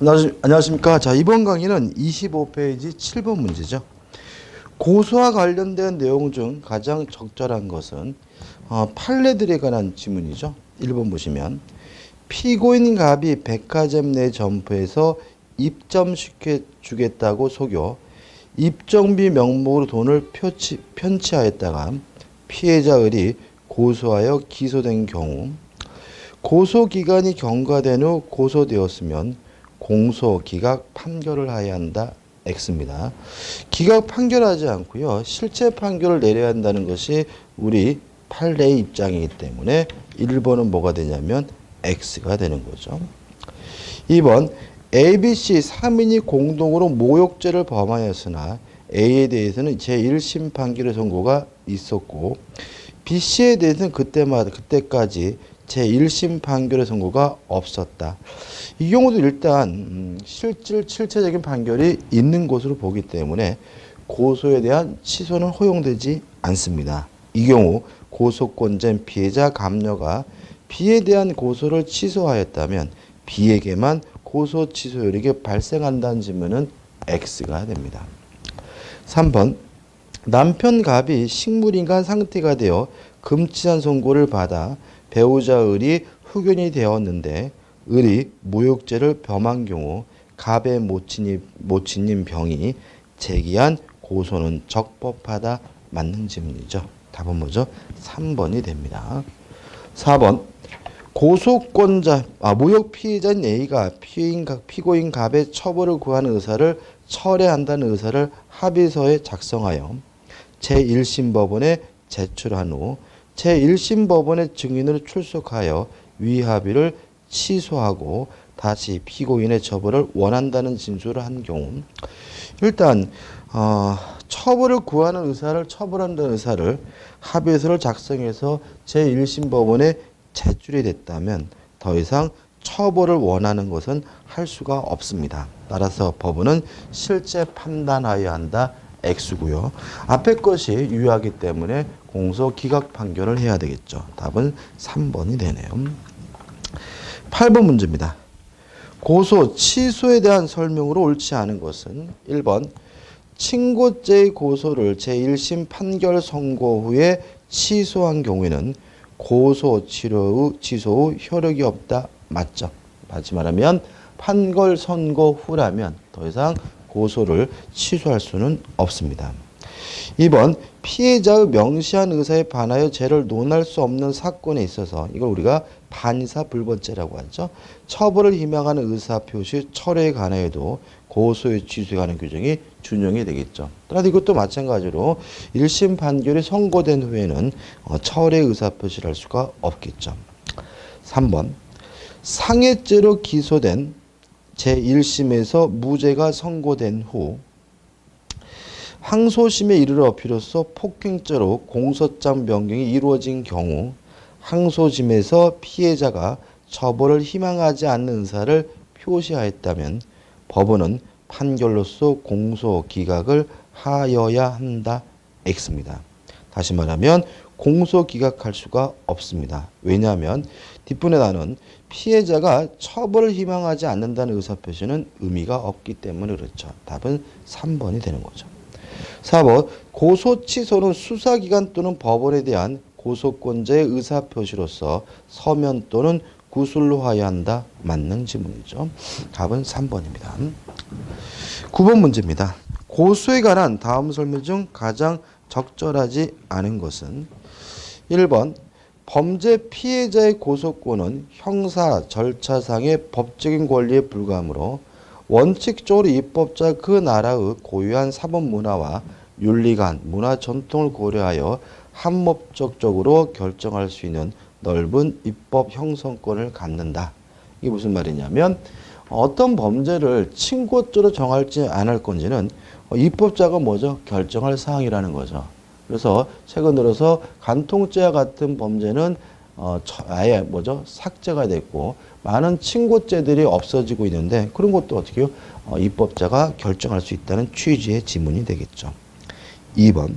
안녕하십니까. 자, 이번 강의는 25페이지 7번 문제죠. 고소와 관련된 내용 중 가장 적절한 것은 어, 판례들에 관한 지문이죠. 1번 보시면 피고인 갑이 백화점 내 점포에서 입점시켜 주겠다고 속여 입정비 명목으로 돈을 표치, 편취하였다가 피해자 을이 고소하여 기소된 경우 고소 기간이 경과된 후 고소되었으면 공소 기각 판결을 하여야 한다. X입니다. 기각 판결하지 않고요. 실체 판결을 내려야 한다는 것이 우리 판례의 입장이기 때문에 1번은 뭐가 되냐면 X가 되는 거죠. 2번 A, B, C 3인이 공동으로 모욕죄를 범하였으나 A에 대해서는 제1심 판결의 선고가 있었고 B, C에 대해서는 그때마다 그때까지 제1심 판결의 선고가 없었다. 이 경우도 일단 음, 실질 실체적인 판결이 있는 것으로 보기 때문에 고소에 대한 취소는 허용되지 않습니다. 이 경우 고소권자인 피해자 감녀가 B에 대한 고소를 취소하였다면 B에게만 고소 취소 요력이 발생한다는 질문은 X가 됩니다. 3번 남편 갑이 식물인간 상태가 되어 금지한 선고를 받아 배우자 을이 후견이 되었는데 을이 모욕죄를 범한 경우 갑의 모친이, 모친인 병이 제기한 고소는 적법하다 맞는 질문이죠. 답은 뭐죠? 3번이 됩니다. 4번 고소권자 아, 모욕 피해자인 A가 피인 피고인 갑의 처벌을 구하는 의사를 철회한다는 의사를 합의서에 작성하여 제1심 법원에 제출한 후 제1심 법원의 증인으로 출석하여 위합의를 취소하고 다시 피고인의 처벌을 원한다는 진술을 한 경우 일단 어, 처벌을 구하는 의사를 처벌한다는 의사를 합의서를 작성해서 제1심 법원에 제출이 됐다면 더 이상 처벌을 원하는 것은 할 수가 없습니다. 따라서 법원은 실제 판단하여야 한다. X고요. 앞에 것이 유효하기 때문에 공소 기각 판결을 해야 되겠죠. 답은 3번이 되네요. 8번 문제입니다. 고소 취소에 대한 설명으로 옳지 않은 것은 1번 친고죄의 고소를 제1심 판결 선고 후에 취소한 경우에는 고소 치료 후 취소 후 효력이 없다. 맞죠? 다시 말하면 판결 선고 후라면 더 이상 고소를 취소할 수는 없습니다. 2번 피해자의 명시한 의사에 반하여 죄를 논할 수 없는 사건에 있어서 이걸 우리가 반의사 불번죄라고 하죠. 처벌을 희망하는 의사 표시 철회에 관하여도 고소의 취소에 관한 규정이 준용이 되겠죠. 따라서 이것도 마찬가지로 1심 판결이 선고된 후에는 어, 철회 의사 표시를 할 수가 없겠죠. 3번 상해죄로 기소된 제1심에서 무죄가 선고된 후 항소심에 이르러 비로소 폭행죄로 공소장 변경이 이루어진 경우 항소심에서 피해자가 처벌을 희망하지 않는 의사를 표시하였다면 법원은 판결로서 공소 기각을 하여야 한다 X입니다. 다시 말하면 공소 기각할 수가 없습니다. 왜냐하면 뒷분에 나는 피해자가 처벌을 희망하지 않는다는 의사표시는 의미가 없기 때문에 그렇죠. 답은 3번이 되는 거죠. 4번 고소 취소는 수사기관 또는 법원에 대한 고소권자의 의사표시로서 서면 또는 구술로 하여야 한다. 맞는 지문이죠. 답은 3번입니다. 9번 문제입니다. 고소에 관한 다음 설명 중 가장 적절하지 않은 것은 1번 범죄 피해자의 고소권은 형사 절차상의 법적인 권리에 불과하므로 원칙적으로 입법자 그 나라의 고유한 사법 문화와 윤리관, 문화 전통을 고려하여 합법적으로 결정할 수 있는 넓은 입법 형성권을 갖는다. 이게 무슨 말이냐면 어떤 범죄를 친고죄로 정할지 안 할 건지는 입법자가 뭐죠? 결정할 사항이라는 거죠. 그래서 최근 들어서 간통죄와 같은 범죄는 어, 처- 아예 뭐죠? 삭제가 됐고 많은 친고죄들이 없어지고 있는데 그런 것도 어떻게 요 어, 입법자가 결정할 수 있다는 취지의 지문이 되겠죠. 2번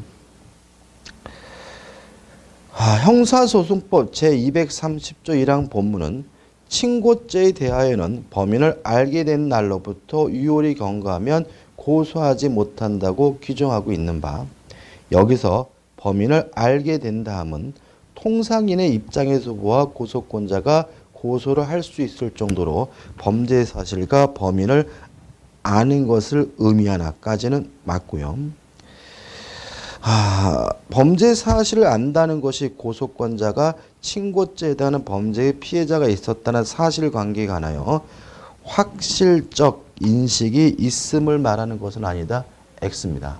아, 형사소송법 제230조 1항 본문은 친고죄에 대하여는 범인을 알게 된 날로부터 유효리 경과하면 고소하지 못한다고 규정하고 있는 바 여기서 범인을 알게 된 다음은 통상인의 입장에서 보아 고소권자가 고소를 할 수 있을 정도로 범죄 사실과 범인을 아는 것을 의미하나까지는 맞고요. 아, 범죄 사실을 안다는 것이 고소권자가 친고죄에 대한 범죄의 피해자가 있었다는 사실관계에 관하여 확실적 인식이 있음을 말하는 것은 아니다. X입니다.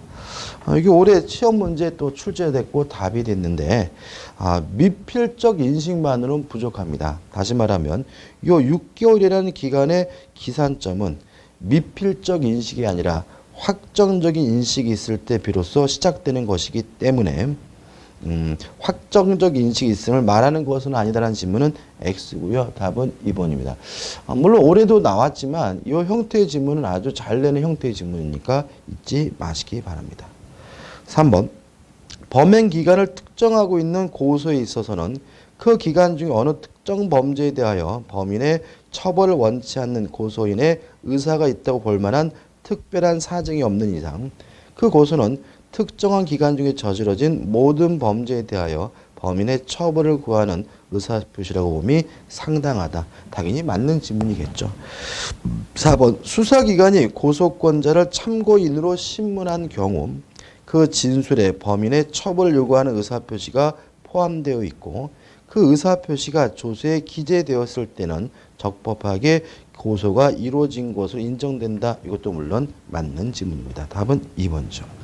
아, 이게 올해 시험 문제 또 출제됐고 답이 됐는데 아, 미필적 인식만으로는 부족합니다. 다시 말하면 이 6개월이라는 기간의 기산점은 미필적 인식이 아니라 확정적인 인식이 있을 때 비로소 시작되는 것이기 때문에 음, 확정적 인식이 있음을 말하는 것은 아니다라는 질문은 X고요. 답은 2번입니다. 아, 물론 올해도 나왔지만 이 형태의 질문은 아주 잘 내는 형태의 질문이니까 잊지 마시기 바랍니다. 3번 범행 기간을 특정하고 있는 고소에 있어서는 그 기간 중에 어느 특정 범죄에 대하여 범인의 처벌을 원치 않는 고소인의 의사가 있다고 볼 만한 특별한 사정이 없는 이상 그 고소는 특정한 기간 중에 저지러진 모든 범죄에 대하여 범인의 처벌을 구하는 의사표시라고 봄이 상당하다. 당연히 맞는 질문이겠죠. 4번 수사기관이 고소권자를 참고인으로 신문한 경우 그 진술에 범인의 처벌을 요구하는 의사표시가 포함되어 있고 그 의사표시가 조서에 기재되었을 때는 적법하게 고소가 이루어진 것으로 인정된다. 이것도 물론 맞는 질문입니다. 답은 2번이죠.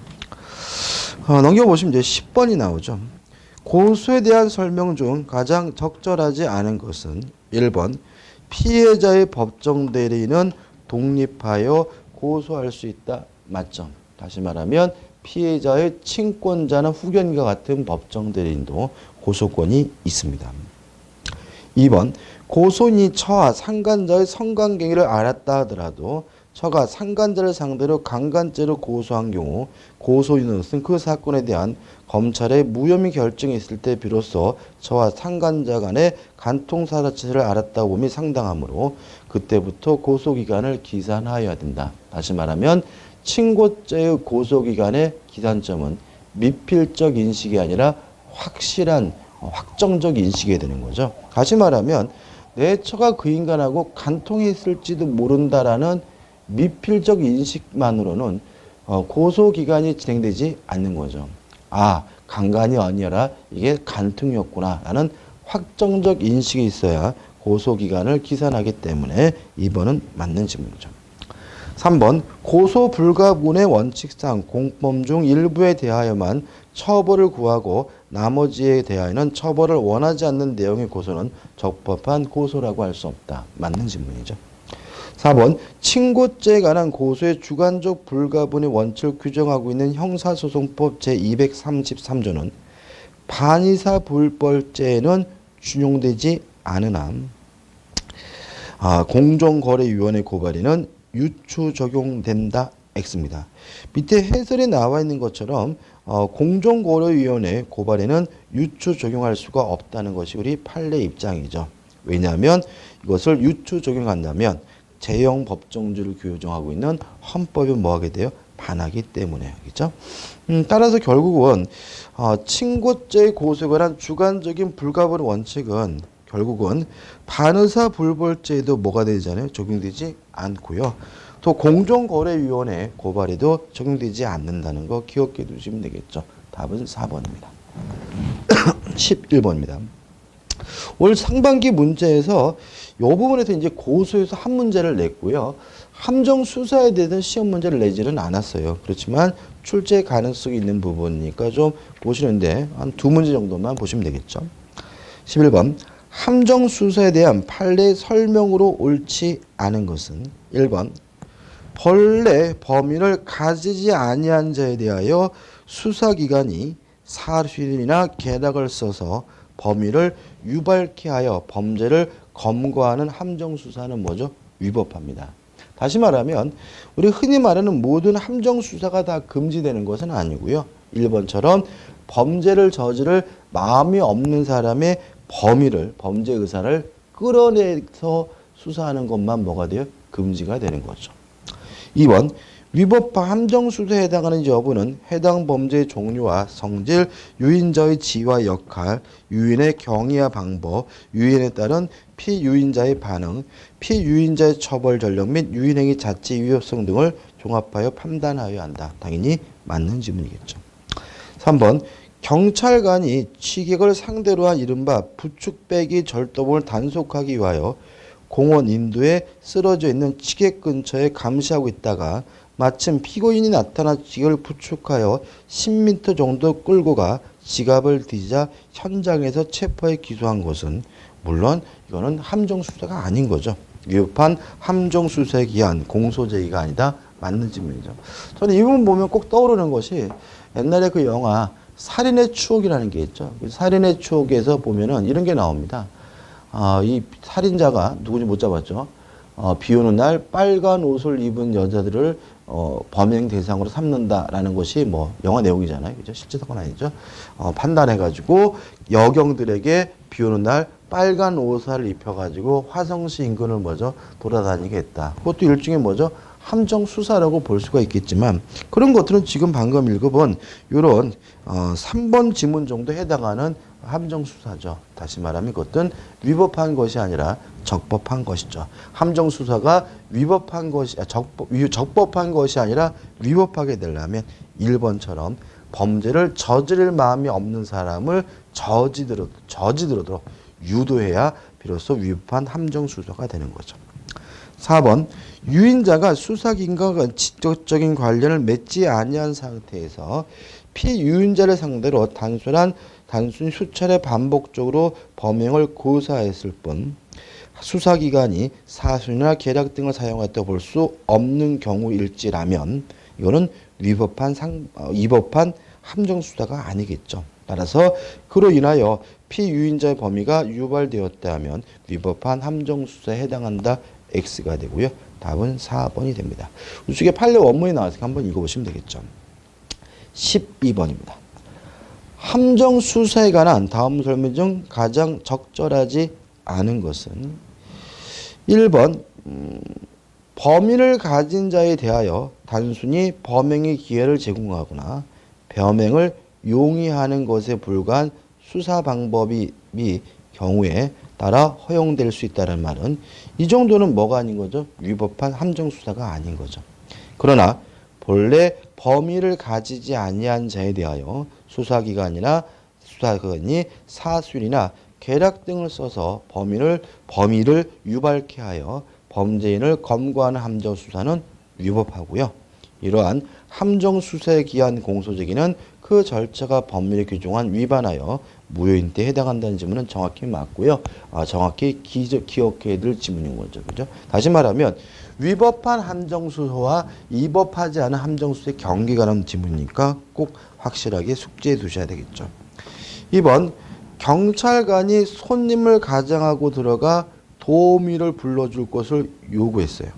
어, 넘겨보시면 이제 10번이 나오죠. 고소에 대한 설명 중 가장 적절하지 않은 것은 1번 피해자의 법정 대리인은 독립하여 고소할 수 있다. 맞죠. 다시 말하면 피해자의 친권자나 후견과 같은 법정 대리인도 고소권이 있습니다. 2번 고소인이 처와 상간자의 성관계를 알았다 하더라도 처가 상간자를 상대로 강간죄로 고소한 경우 고소인으로서는 그 사건에 대한 검찰의 무혐의 결정이 있을 때 비로소 저와 상간자 간의 간통사자체를 알았다고 봄이 상당하므로 그때부터 고소기간을 기산하여야 된다. 다시 말하면 친고죄의 고소기간의 기산점은 미필적 인식이 아니라 확실한 어, 확정적 인식이 되는 거죠. 다시 말하면 내 처가 그 인간하고 간통했을지도 모른다라는 미필적 인식만으로는 어, 고소 기간이 진행되지 않는 거죠. 아, 강간이 아니라 이게 간통이었구나 라는 확정적 인식이 있어야 고소 기간을 기산하기 때문에 2번은 맞는 질문이죠. 3번 고소 불가분의 원칙상 공범 중 일부에 대하여만 처벌을 구하고 나머지에 대하여는 처벌을 원하지 않는 내용의 고소는 적법한 고소라고 할 수 없다. 맞는 질문이죠. 4번 친고죄에 관한 고소의 주관적 불가분의 원칙을 규정하고 있는 형사소송법 제233조는 반의사 불벌죄에는 준용되지 않으나 아, 공정거래위원회 고발에는 유추 적용된다 X입니다. 밑에 해설에 나와 있는 것처럼 어, 공정거래위원회 고발에는 유추 적용할 수가 없다는 것이 우리 판례 입장이죠. 왜냐하면 이것을 유추 적용한다면 제형 법정주를 규정하고 있는 헌법에 뭐하게 돼요? 반하기 때문에 그죠? 음, 따라서 결국은 어, 친고죄 고소에 관한 주관적인 불가분 원칙은 결국은 반의사 불벌죄에도 뭐가 되잖아요? 적용되지 않고요. 또 공정거래위원회 고발에도 적용되지 않는다는 거 기억해 두시면 되겠죠. 답은 4번입니다. 11번입니다. 올 상반기 문제에서 이 부분에서 이제 고소해서 한 문제를 냈고요. 함정 수사에 대한 시험 문제를 내지는 않았어요. 그렇지만 출제 가능성이 있는 부분이니까 좀 보시는데 한 두 문제 정도만 보시면 되겠죠. 11번 함정 수사에 대한 판례 설명으로 옳지 않은 것은 1번 본래 범인을 가지지 아니한 자에 대하여 수사기관이 사실이나 계략을 써서 범인을 유발케 하여 범죄를 검거하는 함정 수사는 뭐죠? 위법합니다. 다시 말하면 우리 흔히 말하는 모든 함정 수사가 다 금지되는 것은 아니고요. 1번처럼 범죄를 저지를 마음이 없는 사람의 범위를 범죄 의사를 끌어내서 수사하는 것만 뭐가 돼요? 금지가 되는 거죠. 2번 위법한 함정 수사에 해당하는 여부는 해당 범죄의 종류와 성질, 유인자의 지위와 역할, 유인의 경위와 방법, 유인에 따른 피유인자의 반응, 피유인자의 처벌 전력 및 유인행위 자체 위협성 등을 종합하여 판단하여야 한다. 당연히 맞는 질문이겠죠. 3번 경찰관이 취객을 상대로 한 이른바 부축배기 절도범을 단속하기 위하여 공원 인도에 쓰러져 있는 취객 근처에 감시하고 있다가 마침 피고인이 나타나 취객을 부축하여 10m 정도 끌고 가 지갑을 뒤지자 현장에서 체포해 기소한 것은 물론 이거는 함정 수사가 아닌 거죠. 위법한 함정 수사에 기한 공소 제기가 아니다 맞는 질문이죠. 저는 이 부분 보면 꼭 떠오르는 것이 옛날에 그 영화 살인의 추억이라는 게 있죠. 그 살인의 추억에서 보면은 이런 게 나옵니다. 아, 이 살인자가 누군지 못 잡았죠. 어, 비 오는 날 빨간 옷을 입은 여자들을 어, 범행 대상으로 삼는다라는 것이 뭐 영화 내용이잖아요. 그죠? 실제 사건 아니죠. 어, 판단해가지고 여경들에게 비 오는 날 빨간 옷을 입혀가지고 화성시 인근을 뭐죠? 돌아다니게 했다. 그것도 일종의 뭐죠? 함정 수사라고 볼 수가 있겠지만 그런 것들은 지금 방금 읽어본 이런 어, 3번 지문 정도 해당하는 함정 수사죠. 다시 말하면 그것은 위법한 것이 아니라 적법한 것이죠. 함정 수사가 위법한 것이 아, 적법, 위- 적법한 것이 아니라 위법하게 되려면 1번처럼 범죄를 저지를 마음이 없는 사람을 저지들어 저지들어도 유도해야 비로소 위법한 함정 수사가 되는 거죠. 4번 유인자가 수사기관과 직접적인 관련을 맺지 아니한 상태에서 피유인자를 상대로 단순한 단순 수차례 반복적으로 범행을 고사했을 뿐 수사기관이 사순이나 계략 등을 사용했다 볼 수 없는 경우일지라면 이거는 위법한 상 어, 위법한 함정 수사가 아니겠죠. 따라서 그로 인하여 피유인자의 범위가 유발되었다 하면 위법한 함정 수사에 해당한다 X가 되고요. 답은 4번이 됩니다. 우측에 판례 원문이 나와서 한번 읽어보시면 되겠죠. 12번입니다. 함정 수사에 관한 다음 설명 중 가장 적절하지 않은 것은 1번 음, 범인을 가진 자에 대하여 단순히 범행의 기회를 제공하거나 범행을 용이하는 것에 불과한 수사 방법이 미 경우에 따라 허용될 수 있다는 말은 이 정도는 뭐가 아닌 거죠? 위법한 함정 수사가 아닌 거죠. 그러나 본래 범위를 가지지 아니한 자에 대하여 수사기관이나 수사관이 사술이나 계략 등을 써서 범인을 범위를 유발케 하여 범죄인을 검거하는 함정 수사는 위법하고요. 이러한 함정 수사에 기한 공소 제기는 그 절차가 법률에 규정한 위반하여 무효인데 해당한다는 질문은 정확히 맞고요. 아, 정확히 기, 기억해야 될 지문인 거죠. 그죠? 다시 말하면 위법한 함정 수사와 위법하지 않은 함정 수사의 경계가 나는 지문이니까 꼭 확실하게 숙지해 두셔야 되겠죠. 2번 경찰관이 손님을 가장하고 들어가 도우미를 불러줄 것을 요구했어요.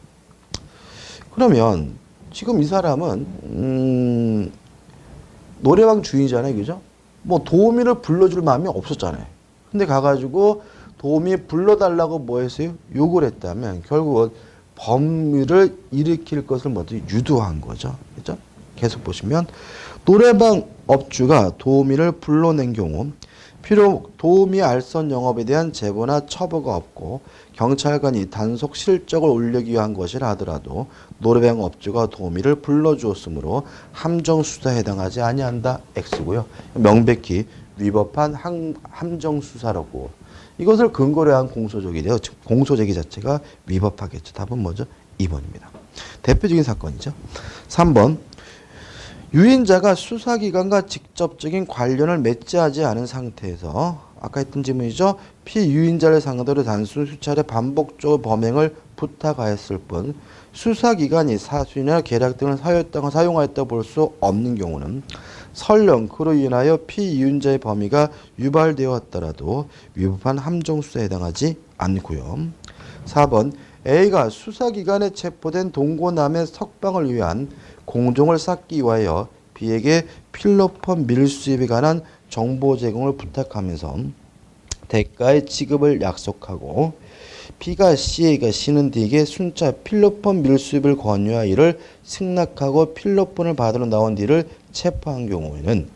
그러면 지금 이 사람은 음, 노래방 주인이잖아요, 그죠? 뭐 도우미를 불러줄 마음이 없었잖아요. 근데 가가지고 도우미 불러달라고 뭐 했어요? 요구를 했다면 결국은 범위를 일으킬 것을 뭐죠? 유도한 거죠. 그죠? 계속 보시면 노래방 업주가 도우미를 불러낸 경우 비록 도우미 알선 영업에 대한 제보나 처벌가 없고 경찰관이 단속 실적을 올리기 위한 것이라 하더라도 노래방 업주가 도우미를 불러주었으므로 함정 수사에 해당하지 아니한다 X고요. 명백히 위법한 함, 함정 수사라고 이것을 근거로 한 공소적이래요. 즉 공소제기 자체가 위법하겠죠. 답은 뭐죠? 2번입니다. 대표적인 사건이죠. 3번 유인자가 수사기관과 직접적인 관련을 맺지 하지 않은 상태에서 아까 했던 질문이죠. 피유인자를 상대로 단순 수차례 반복적으로 범행을 부탁하였을 뿐 수사기관이 사수이나 계략 등을 사용했다고 사용하였다 볼 수 없는 경우는 설령 그로 인하여 피유인자의 범위가 유발되었더라도 위법한 함정수사에 해당하지 않고요. 4번 A가 수사기관에 체포된 동고남의 석방을 위한 공종을 쌓기 위하여 B에게 필로폰 밀수입에 관한 정보 제공을 부탁하면서 대가의 지급을 약속하고 B가 C에게 C는 D에게 순차 필로폰 밀수입을 권유하 이를 승낙하고 필로폰을 받으러 나온 D를 체포한 경우에는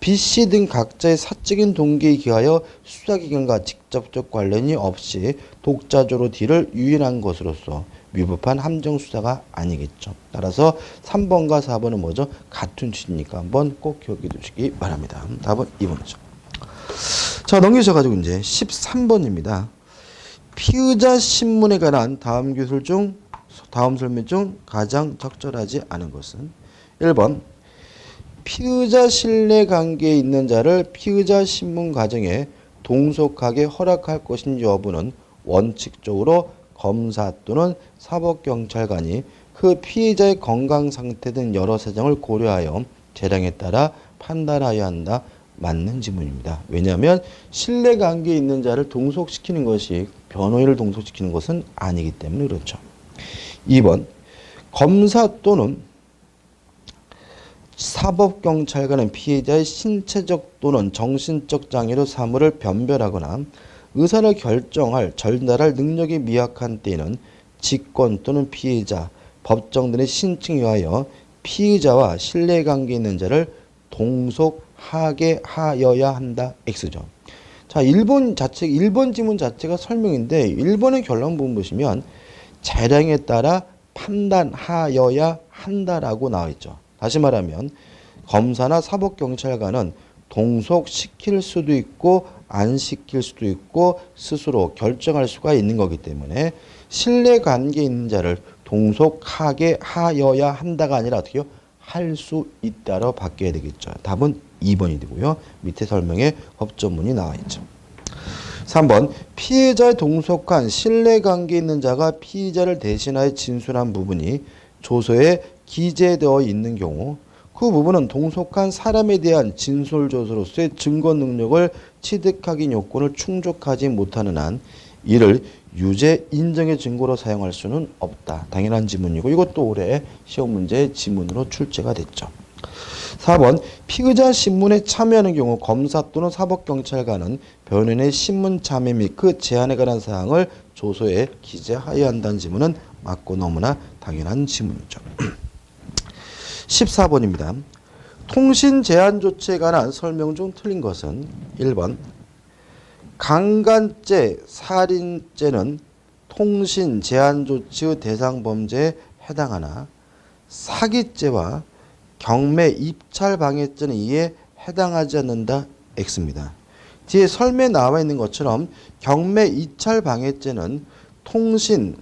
B, C 등 각자의 사적인 동기에 기하여 수사기관과 직접적 관련이 없이 독자적으로 D를 유인한 것으로서 위법한 함정 수사가 아니겠죠. 따라서 3번과 4번은 뭐죠? 같은 취지니까 한번 꼭 기억해 두시기 바랍니다. 답은 2번이죠. 자, 넘기셔가지고 이제 13번입니다. 피의자 신문에 관한 다음 기술 중 다음 설명 중 가장 적절하지 않은 것은 1번 피의자 신뢰 관계에 있는 자를 피의자 신문 과정에 동속하게 허락할 것인지 여부는 원칙적으로 검사 또는 사법경찰관이 그 피의자의 건강 상태 등 여러 사정을 고려하여 재량에 따라 판단하여야 한다. 맞는 지문입니다. 왜냐하면 신뢰 관계에 있는 자를 동속시키는 것이 변호인을 동속시키는 것은 아니기 때문에 그렇죠. 2번 검사 또는 사법경찰관은 피해자의 신체적 또는 정신적 장애로 사물을 변별하거나 의사를 결정할 전달할 능력이 미약한 때에는 직권 또는 피해자, 법정 등의 신청에 의하여 피의자와 신뢰관계 있는 자를 동속하게 하여야 한다. X죠. 자, 1번 자체, 1번 지문 자체가 설명인데 1번의 결론 부분 보시면 재량에 따라 판단하여야 한다라고 나와 있죠. 다시 말하면 검사나 사법경찰관은 동속시킬 수도 있고 안 시킬 수도 있고 스스로 결정할 수가 있는 거기 때문에 신뢰 관계 있는 자를 동속하게 하여야 한다가 아니라 어떻게요? 할 수 있다로 바뀌어야 되겠죠. 답은 2번이 되고요. 밑에 설명에 법조문이 나와 있죠. 3번 피해자의 동속한 신뢰관계 있는 자가 피의자를 대신하여 진술한 부분이 조서에 기재되어 있는 경우 그 부분은 동속한 사람에 대한 진술조서로서의 증거 능력을 취득하기 요건을 충족하지 못하는 한 이를 유죄 인정의 증거로 사용할 수는 없다. 당연한 지문이고 이것도 올해 시험 문제 지문으로 출제가 됐죠. 4번 피의자 신문에 참여하는 경우 검사 또는 사법경찰관은 변호인의 신문 참여 및 그 제한에 관한 사항을 조서에 기재하여야 한다는 지문은 맞고 너무나 당연한 지문이죠. 14번입니다. 통신 제한 조치에 관한 설명 중 틀린 것은 1번 강간죄, 살인죄는 통신 제한 조치의 대상 범죄에 해당하나 사기죄와 경매 입찰 방해죄는 이에 해당하지 않는다 X입니다. 뒤에 설명에 나와 있는 것처럼 경매 입찰 방해죄는 통신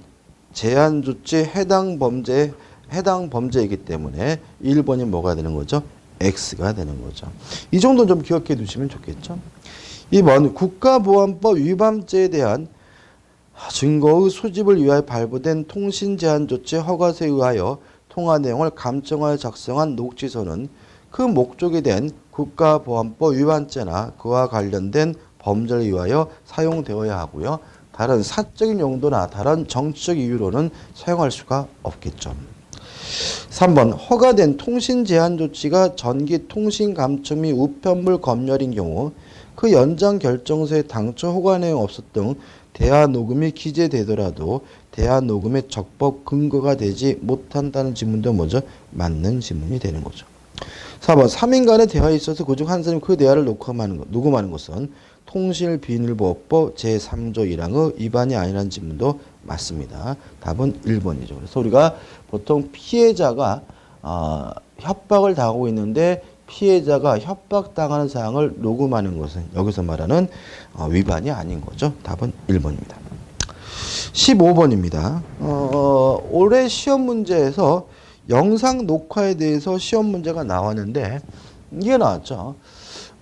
제한 조치 해당 범죄 해당 범죄이기 때문에 1번이 뭐가 되는 거죠? X가 되는 거죠. 이 정도 좀 기억해 두시면 좋겠죠. 2번 국가보안법 위반죄에 대한 증거의 수집을 위하여 발부된 통신 제한 조치 허가서에 의하여 통화 내용을 감정하여 작성한 녹취서는 그 목적이 된 국가보안법 위반죄나 그와 관련된 범죄를 위하여 사용되어야 하고요. 다른 사적인 용도나 다른 정치적 이유로는 사용할 수가 없겠죠. 3번 허가된 통신 제한 조치가 전기 통신 감청 및 우편물 검열인 경우 그 연장 결정서에 당초 허가 내용 없었던 대화 녹음이 기재되더라도 대화 녹음의 적법 근거가 되지 못한다는 지문도 뭐죠? 맞는 지문이 되는 거죠. 4번 3인 간의 대화에 있어서 그중 한 사람이 그 대화를 녹음하는, 것, 녹음하는 것은 통신비밀보호법 제3조 1항의 위반이 아니라는 지문도 맞습니다. 답은 1번이죠. 그래서 우리가 보통 피해자가 어, 협박을 당하고 있는데 피해자가 협박당하는 사항을 녹음하는 것은 여기서 말하는 어, 위반이 아닌 거죠. 답은 1번입니다. 15번입니다. 어, 올해 시험 문제에서 영상 녹화에 대해서 시험 문제가 나왔는데 이게 나왔죠.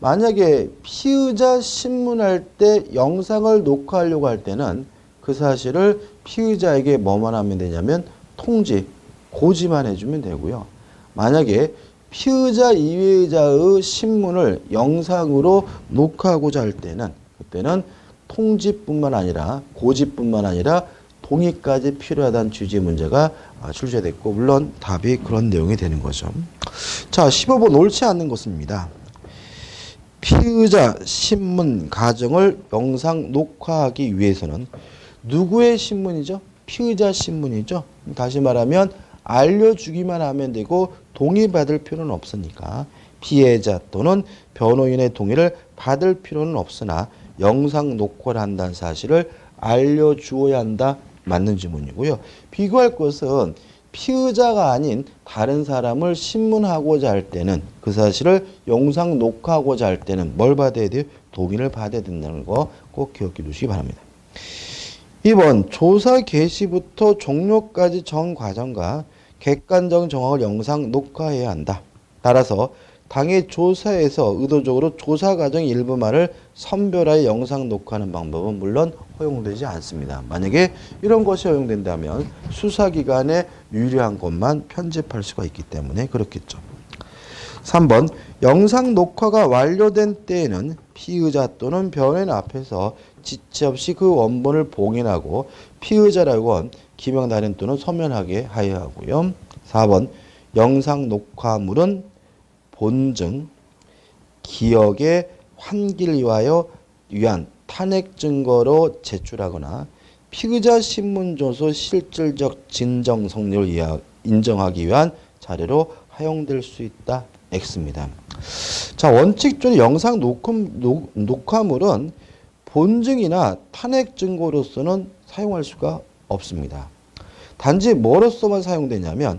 만약에 피의자 신문할 때 영상을 녹화하려고 할 때는 그 사실을 피의자에게 뭐만 하면 되냐면 통지, 고지만 해주면 되고요. 만약에 피의자 이외자의 신문을 영상으로 녹화하고자 할 때는 그때는 통지뿐만 아니라 고지뿐만 아니라 동의까지 필요하다는 취지의 문제가 아, 출제됐고 물론 답이 그런 내용이 되는 거죠. 자, 15번 옳지 않는 것입니다. 피의자 신문 가정을 영상 녹화하기 위해서는 누구의 신문이죠? 피의자 신문이죠. 다시 말하면 알려주기만 하면 되고 동의받을 필요는 없으니까 피해자 또는 변호인의 동의를 받을 필요는 없으나 영상 녹화를 한다는 사실을 알려주어야 한다. 맞는 지문이고요. 비교할 것은 피의자가 아닌 다른 사람을 신문하고자 할 때는 그 사실을 영상 녹화하고자 할 때는 뭘 받아야 돼요? 동의를 받아야 된다는 거 꼭 기억해 두시기 바랍니다. 2번 조사 개시부터 종료까지 전 과정과 객관적 정황을 영상 녹화해야 한다. 따라서 당해 조사에서 의도적으로 조사 과정 일부만을 선별하여 영상 녹화하는 방법은 물론 허용되지 않습니다. 만약에 이런 것이 허용된다면 수사기관에 유리한 것만 편집할 수가 있기 때문에 그렇겠죠. 3번 영상 녹화가 완료된 때에는 피의자 또는 변호인 앞에서 지체 없이 그 원본을 봉인하고 피의자라고 한 기명 단인 또는 서면하게 하여야 하고요. 4번 영상 녹화물은 본증, 기억의 환기를 위하여 위한 탄핵 증거로 제출하거나 피의자 신문조서 실질적 진정 성립을 인정하기 위한 자료로 활용될 수 있다. X입니다. 자, 원칙적으로 영상 녹화, 녹, 녹화물은 본증이나 탄핵 증거로서는 사용할 수가 없습니다. 단지 뭐로서만 사용되냐면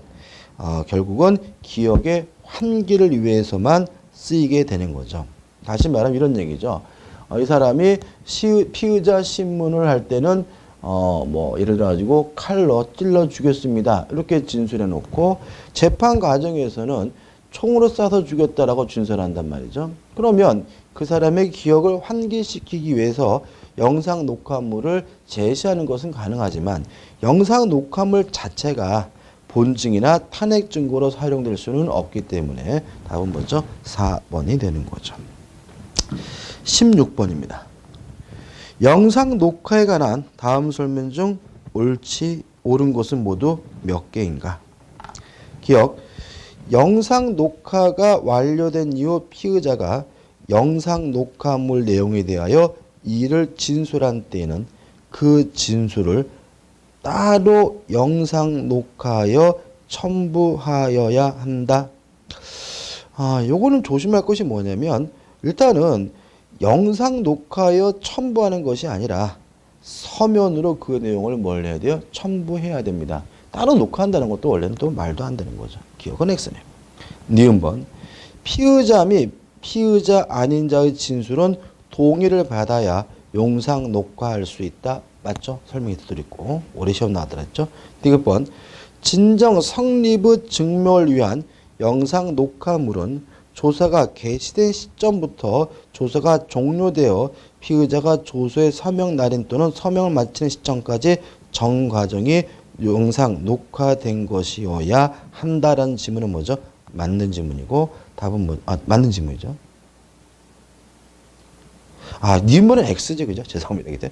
어, 결국은 기억의 환기를 위해서만 쓰이게 되는 거죠. 다시 말하면 이런 얘기죠. 어, 이 사람이 시, 피의자 신문을 할 때는 어, 뭐, 예를 들어 가지고 칼로 찔러 죽였습니다. 이렇게 진술해 놓고 재판 과정에서는 총으로 쏴서 죽였다라고 진술한단 말이죠. 그러면 그 사람의 기억을 환기시키기 위해서 영상 녹화물을 제시하는 것은 가능하지만 영상 녹화물 자체가 본증이나 탄핵 증거로 사용될 수는 없기 때문에 답은 먼저 4번이 되는 거죠. 16번입니다. 영상 녹화에 관한 다음 설명 중 옳지 옳은 것은 모두 몇 개인가? 기억 영상 녹화가 완료된 이후 피의자가 영상 녹화물 내용에 대하여 이를 진술한 때에는 그 진술을 따로 영상 녹화하여 첨부하여야 한다. 아, 요거는 조심할 것이 뭐냐면 일단은 영상 녹화하여 첨부하는 것이 아니라 서면으로 그 내용을 뭘 해야 돼요? 첨부해야 됩니다. 따로 녹화한다는 것도 원래는 또 말도 안 되는 거죠. 기억은 X네요. 니은번 피의자 및 피의자 아닌 자의 진술은 동의를 받아야 영상 녹화할 수 있다. 맞죠? 설명이 드렸고 올해 시험 나왔더랬죠. 디귿번 진정 성립의 증명을 위한 영상 녹화물은 조사가 개시된 시점부터 조사가 종료되어 피의자가 조서의 서명 날인 또는 서명을 마치는 시점까지 전 과정이 영상 녹화된 것이어야 한다라는 지문은 뭐죠? 맞는 지문이고 답은 뭐, 아, 맞는 지문이죠. 아, 니은번은 X죠, 그죠? 죄송합니다. 그죠?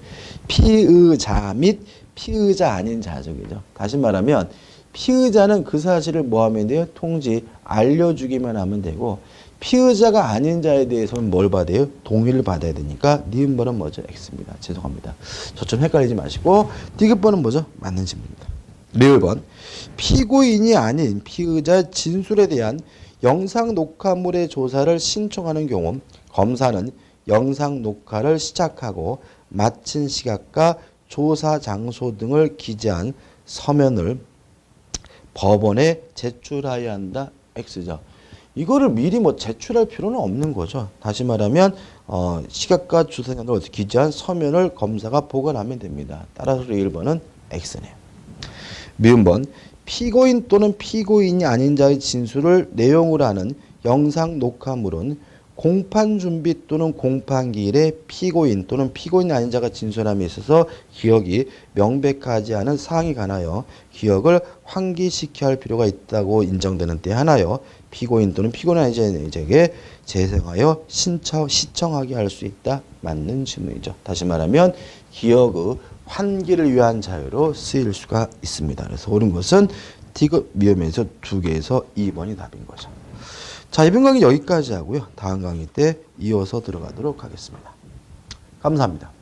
피의자 및 피의자 아닌 자죠, 그죠? 다시 말하면 피의자는 그 사실을 뭐 하면 돼요? 통지 알려주기만 하면 되고 피의자가 아닌 자에 대해서는 뭘 받아요? 동의를 받아야 되니까 니은번은 뭐죠? X입니다. 죄송합니다. 저좀 헷갈리지 마시고 디귿번은 뭐죠? 맞는 질문입니다. 리을번 피고인이 아닌 피의자 진술에 대한 영상 녹화물의 조사를 신청하는 경우 검사는 영상 녹화를 시작하고 마친 시각과 조사 장소 등을 기재한 서면을 법원에 제출하여야 한다. X죠. 이거를 미리 뭐 제출할 필요는 없는 거죠. 다시 말하면 어, 시각과 조사 장소를 기재한 서면을 검사가 보관하면 됩니다. 따라서 1번은 X네요. 미음 번 피고인 또는 피고인이 아닌 자의 진술을 내용으로 하는 영상 녹화물은 공판 준비 또는 공판 기일에 피고인 또는 피고인 아닌 자가 진술함에 있어서 기억이 명백하지 않은 사항이 관하여 기억을 환기시켜야 할 필요가 있다고 인정되는 때 하나여 피고인 또는 피고인 아닌 자에게 재생하여 신청, 시청하게 할 수 있다. 맞는 질문이죠. 다시 말하면 기억의 환기를 위한 자유로 쓰일 수가 있습니다. 그래서 옳은 것은 디귿 미음에서 두 개에서 2번이 답인 거죠. 자, 이번 강의 여기까지 하고요. 다음 강의 때 이어서 들어가도록 하겠습니다. 감사합니다.